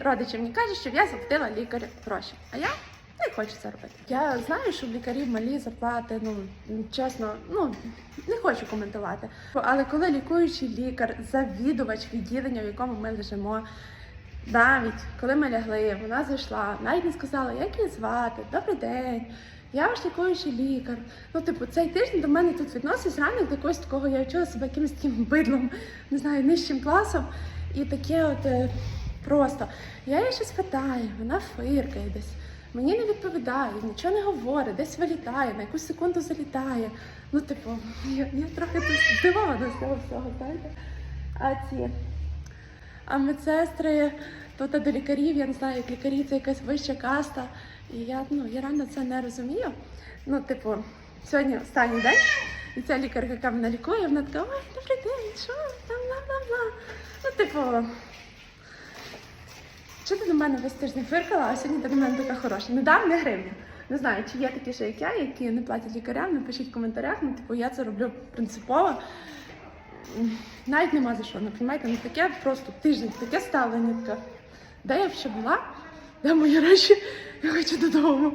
родичі мені кажуть, щоб я заплатила лікарю гроші. А я не хочу це робити. Я знаю, що в лікарів малі зарплати, ну чесно, ну не хочу коментувати. Але коли лікуючий лікар, завідувач відділення, в якому ми лежимо, навіть коли ми лягли, вона зайшла, навіть не сказала, як її звати, добрий день. Я ваш лікуючий лікар. Ну, типу, цей тиждень до мене тут відносить ранок до якогось такого, я відчула себе якимось таким бидлом, не знаю, нижчим класом. І таке от е, просто. Я її щось питаю, вона фиркає десь. Мені не відповідає, нічого не говорить, десь вилітає, на якусь секунду залітає. Ну, типу, я, я трохи здивована з цього всього, знаєте. А ці а медсестри, тут до лікарів, я не знаю, як лікарі це якась вища каста. І я, ну, я реально це не розумію. Ну, типу, сьогодні останній день, і ця лікарка, яка мене лікує, вона така, ой, добрий день, що там, бла-бла-бла. Ну, типу, що ти до мене весь тиждень фиркала, а сьогодні ти в мене така хороша. Не дам не гривня. Не знаю, чи є такі ще, як я, які не платять лікарям, напишіть в коментарях. Ну, типу, я це роблю принципово. Навіть нема за що, ну, розумієте, не таке просто тиждень, таке ставлення. Де я ще була? Де мої речі? Я хочу додому.